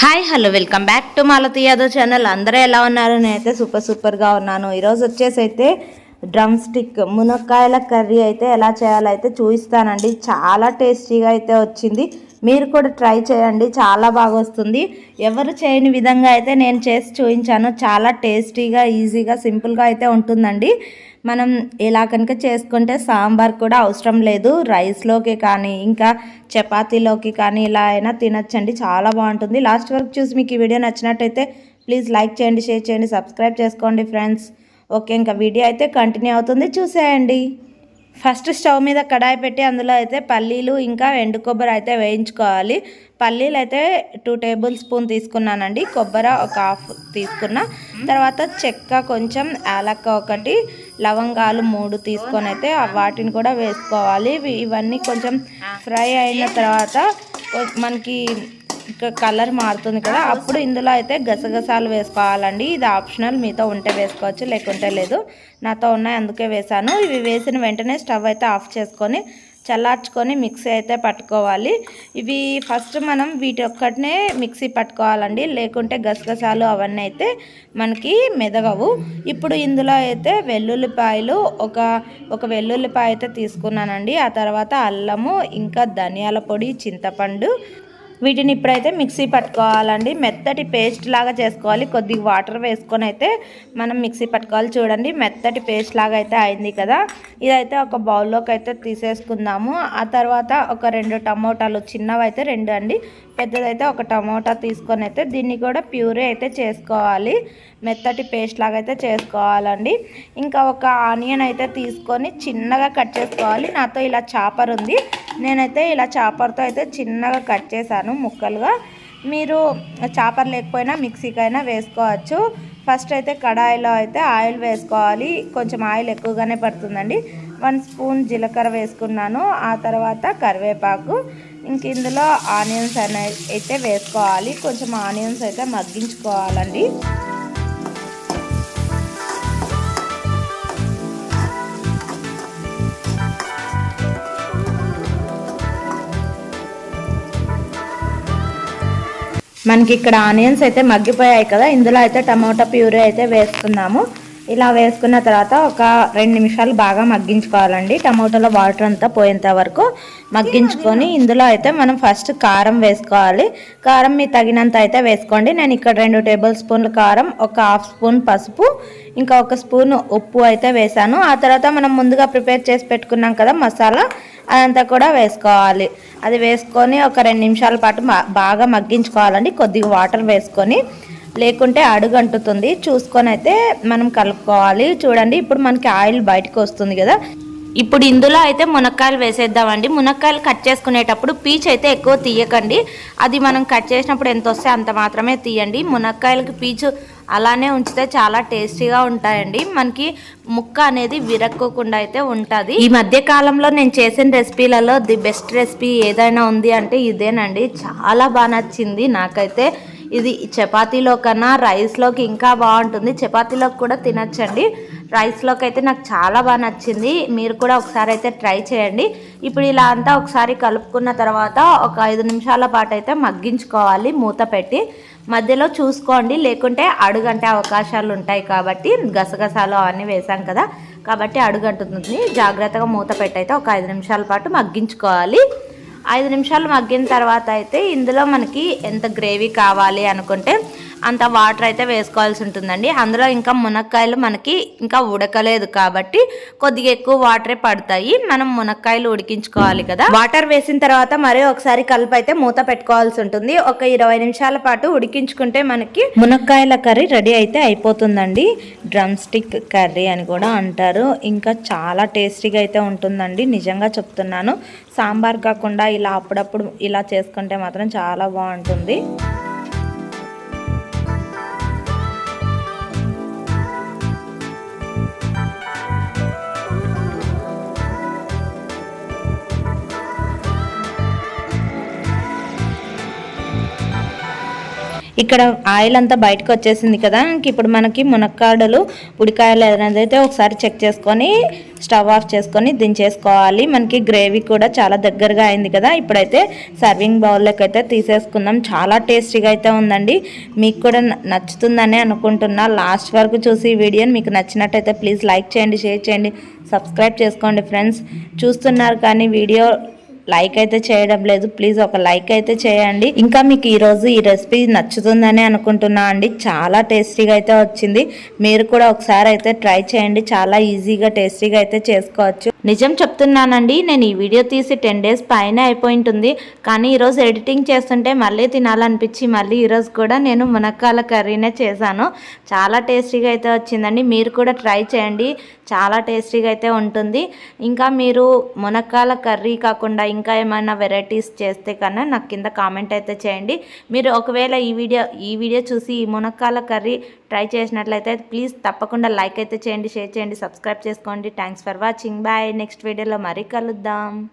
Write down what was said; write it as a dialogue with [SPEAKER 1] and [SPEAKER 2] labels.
[SPEAKER 1] Hi hello welcome back to Malathi Yadav channel అందరూ ఎలా ఉన్నారు? నేనైతే సూపర్ సూపర్గా ఉన్నాను. ఈరోజు వచ్చేసి అయితే డ్రమ్ స్టిక్ మునక్కాయల కర్రీ అయితే ఎలా చేయాలో అయితే చూపిస్తానండి. చాలా టేస్టీగా అయితే వచ్చింది. మీరు కూడా ట్రై చేయండి. చాలా బాగా వస్తుంది. ఎవరు చేయని విధంగా అయితే నేను చేసి చూపించాను. చాలా టేస్టీగా ఈజీగా సింపుల్గా అయితే ఉంటుందండి. మనం ఇలా కనుక చేసుకుంటే సాంబార్ కూడా అవసరం లేదు. రైస్లోకి కానీ ఇంకా చపాతీలోకి కానీ ఇలా అయినా తినచ్చండి. చాలా బాగుంటుంది. లాస్ట్ వరకు చూసి మీకు ఈ వీడియో నచ్చినట్టయితే ప్లీజ్ లైక్ చేయండి షేర్ చేయండి సబ్స్క్రైబ్ చేసుకోండి ఫ్రెండ్స్. ఓకే ఇంకా వీడియో అయితే కంటిన్యూ అవుతుంది. చూసేయండి. ఫస్ట్ స్టవ్ మీద కడాయి పెట్టి అందులో అయితే పల్లీలు ఇంకా ఎండు కొబ్బరి అయితే వేయించుకోవాలి. పల్లీలు అయితే టూ టేబుల్ స్పూన్ తీసుకున్నానండి. కొబ్బరి ఒక హాఫ్ తీసుకున్న. తర్వాత చెక్క కొంచెం యాలక్క ఒకటి లవంగాలు మూడు తీసుకొని అయితే వాటిని కూడా వేసుకోవాలి. ఇవన్నీ కొంచెం ఫ్రై అయిన తర్వాత మనకి కలర్ మారుతుంది కదా అప్పుడు ఇందులో అయితే గసగసాలు వేసుకోవాలండి. ఇది ఆప్షనల్ మీతో ఉంటే వేసుకోవచ్చు లేకుంటే లేదు. నాతో ఉన్నాయి అందుకే వేసాను ఇవి వేసిన వెంటనే స్టవ్ అయితే ఆఫ్ చేసుకొని చల్లార్చుకొని మిక్సీ అయితే పట్టుకోవాలి. ఇవి ఫస్ట్ మనం వీటి ఒక్కటినే మిక్సీ పట్టుకోవాలండి. లేకుంటే గసగసాలు అవన్నీ అయితే మనకి మెదగవు. ఇప్పుడు ఇందులో అయితే వెల్లుల్లిపాయలు ఒక ఒక వెల్లుల్లిపాయ అయితే తీసుకున్నానండి. ఆ తర్వాత అల్లము ఇంకా ధనియాల పొడి చింతపండు వీటిని ఇప్పుడైతే మిక్సీ పట్టుకోవాలండి. మెత్తటి పేస్ట్ లాగా చేసుకోవాలి. కొద్దిగా వాటర్ వేసుకొని అయితే మనం మిక్సీ పట్టుకోవాలి. చూడండి మెత్తటి పేస్ట్ లాగా అయితే అయింది కదా. ఇదైతే ఒక బౌల్లోకి అయితే తీసేసుకుందాము. ఆ తర్వాత ఒక రెండు టమోటాలు చిన్నవి అయితే రెండు అండి. పెద్దదైతే ఒక టమోటా తీసుకొని అయితే దీన్ని కూడా ప్యూరీ అయితే చేసుకోవాలి. మెత్తటి పేస్ట్ లాగా అయితే చేసుకోవాలండి. ఇంకా ఒక ఆనియన్ అయితే తీసుకొని చిన్నగా కట్ చేసుకోవాలి. నాతో ఇలా చాపర్ ఉంది. నేనైతే ఇలా చాపర్తో అయితే చిన్నగా కట్ చేశాను. ముక్కలుగా. మీరు చాపర్ లేకపోయినా మిక్సీకైనా వేసుకోవచ్చు. ఫస్ట్ అయితే కడాయిలో అయితే ఆయిల్ వేసుకోవాలి. కొంచెం ఆయిల్ ఎక్కువగానే పడుతుందండి. వన్ స్పూన్ జీలకర్ర వేసుకున్నాను. ఆ తర్వాత కరివేపాకు. ఇంక ఇందులో ఆనియన్స్ అనే అయితే వేసుకోవాలి. కొంచెం ఆనియన్స్ అయితే మగ్గించుకోవాలండి. మనకి ఇక్కడ ఆనియన్స్ అయితే మగ్గిపోయాయి కదా ఇందులో అయితే టమాటా ప్యూరీ అయితే వేస్తున్నాము. ఇలా వేసుకున్న తర్వాత ఒక రెండు నిమిషాలు బాగా మగ్గించుకోవాలండి. టమాటోలో వాటర్ అంతా పోయేంత వరకు మగ్గించుకొని ఇందులో అయితే మనం ఫస్ట్ కారం వేసుకోవాలి. కారం మీ తగినంత అయితే వేసుకోండి. నేను ఇక్కడ రెండు టేబుల్ స్పూన్ల కారం ఒక హాఫ్ స్పూన్ పసుపు ఇంకా ఒక స్పూన్ ఉప్పు అయితే వేసాను ఆ తర్వాత మనం ముందుగా ప్రిపేర్ చేసి పెట్టుకున్నాం కదా మసాలా అదంతా కూడా వేసుకోవాలి. అది వేసుకొని ఒక రెండు నిమిషాల పాటు బాగా మగ్గించుకోవాలండి. కొద్దిగా వాటర్ వేసుకొని. లేకుంటే అడుగంటుతుంది. చూసుకొని అయితే మనం కలుపుకోవాలి. చూడండి ఇప్పుడు మనకి ఆయిల్ బయటకు వస్తుంది కదా. ఇప్పుడు ఇందులో అయితే మునక్కాయలు వేసేద్దామండి. మునక్కాయలు కట్ చేసుకునేటప్పుడు పీచ్ అయితే ఎక్కువ తీయకండి. అది మనం కట్ చేసినప్పుడు ఎంత వస్తే అంత మాత్రమే తీయండి. మునక్కాయలకి పీచు అలానే ఉంచితే చాలా టేస్టీగా ఉంటాయండి. మనకి ముక్క అనేది విరక్కోకుండా అయితే ఉంటుంది. ఈ మధ్య కాలంలో నేను చేసిన రెసిపీలలో ది బెస్ట్ రెసిపీ ఏదైనా ఉంది అంటే ఇదేనండి. చాలా బాగా నచ్చింది నాకైతే. ఇది చపాతీలో కన్నా రైస్లోకి ఇంకా బాగుంటుంది. చపాతీలోకి కూడా తినచ్చండి. రైస్లోకి అయితే నాకు చాలా బాగా నచ్చింది. మీరు కూడా ఒకసారి అయితే ట్రై చేయండి. ఇప్పుడు ఇలా అంతా ఒకసారి కలుపుకున్న తర్వాత ఒక ఐదు నిమిషాల పాటు అయితే మగ్గించుకోవాలి మూత పెట్టి. మధ్యలో చూసుకోండి. లేకుంటే అడుగంటే అవకాశాలు ఉంటాయి కాబట్టి గసగసాలు అవన్నీ వేసాం కదా. కాబట్టి అడుగంటుంది. జాగ్రత్తగా మూత పెట్టి అయితే ఒక ఐదు నిమిషాల పాటు మగ్గించుకోవాలి. ఐదు నిమిషాలు మగ్గిన తర్వాత అయితే ఇందులో మనకి ఎంత గ్రేవీ కావాలి అనుకుంటే అంత వాటర్ అయితే వేసుకోవాల్సి ఉంటుందండి. అందులో ఇంకా మునక్కాయలు మనకి ఇంకా ఉడకలేదు కాబట్టి కొద్దిగా ఎక్కువ వాటరే పడతాయి. మనం మునక్కాయలు ఉడికించుకోవాలి కదా. వాటర్ వేసిన తర్వాత మరీ ఒకసారి కలుపు అయితే మూత పెట్టుకోవాల్సి ఉంటుంది. ఒక ఇరవై నిమిషాల పాటు ఉడికించుకుంటే మనకి మునక్కాయల కర్రీ రెడీ అయితే అయిపోతుందండి. డ్రమ్ స్టిక్ కర్రీ అని కూడా అంటారు. ఇంకా చాలా టేస్టీగా అయితే ఉంటుందండి. నిజంగా చెప్తున్నాను. సాంబార్ కాకుండా ఇలా అప్పుడప్పుడు ఇలా చేసుకుంటే మాత్రం చాలా బాగుంటుంది. ఇక్కడ ఆయిల్ అంతా బయటకు వచ్చేసింది కదా. ఇప్పుడు మనకి మునక్కాడలు ఉడికాయలు ఏదైనా అయితే ఒకసారి చెక్ చేసుకొని స్టవ్ ఆఫ్ చేసుకొని దించేసుకోవాలి. మనకి గ్రేవీ కూడా చాలా దగ్గరగా అయింది కదా. ఇప్పుడైతే సర్వింగ్ బౌల్లోకి అయితే తీసేసుకుందాం. చాలా టేస్టీగా అయితే ఉందండి. మీకు కూడా నచ్చుతుందని అనుకుంటున్నా. లాస్ట్ వరకు చూసి ఈ వీడియోని మీకు నచ్చినట్టయితే ప్లీజ్ లైక్ చేయండి షేర్ చేయండి సబ్స్క్రైబ్ చేసుకోండి ఫ్రెండ్స్. చూస్తున్నారు కానీ వీడియో లైక్ అయితే చేయడం లేదు. ప్లీజ్ ఒక లైక్ అయితే చేయండి. ఇంకా మీకు ఈరోజు ఈ రెసిపీ నచ్చుతుందని అనుకుంటున్నా అండి. చాలా టేస్టీగా అయితే వచ్చింది. మీరు కూడా ఒకసారి అయితే ట్రై చేయండి. చాలా ఈజీగా టేస్టీగా అయితే చేసుకోవచ్చు. నిజం చెప్తున్నానండి నేను ఈ వీడియో తీసి టెన్ డేస్ పైన అయిపోయి ఉంటుంది కానీ ఈరోజు ఎడిటింగ్ చేస్తుంటే మళ్ళీ తినాలనిపించి మళ్ళీ ఈరోజు కూడా నేను మునక్కాల కర్రీనే చేశాను. చాలా టేస్టీగా అయితే వచ్చిందండి. మీరు కూడా ట్రై చేయండి. చాలా టేస్టీగా అయితే ఉంటుంది. ఇంకా మీరు మునక్కాల కర్రీ కాకుండా ఇంకా ఏమైనా వెరైటీస్ చేస్తే కన్నా నాకు కింద కామెంట్ అయితే చేయండి. మీరు ఒకవేళ ఈ వీడియో ఈ వీడియో చూసి ఈ మునక్కాల కర్రీ ట్రై చేసినట్లయితే ప్లీజ్ తప్పకుండా లైక్ అయితే చేయండి షేర్ చేయండి సబ్స్క్రైబ్ చేసుకోండి. Thanks for watching bye next వీడియోలో మరీ కలుద్దాం.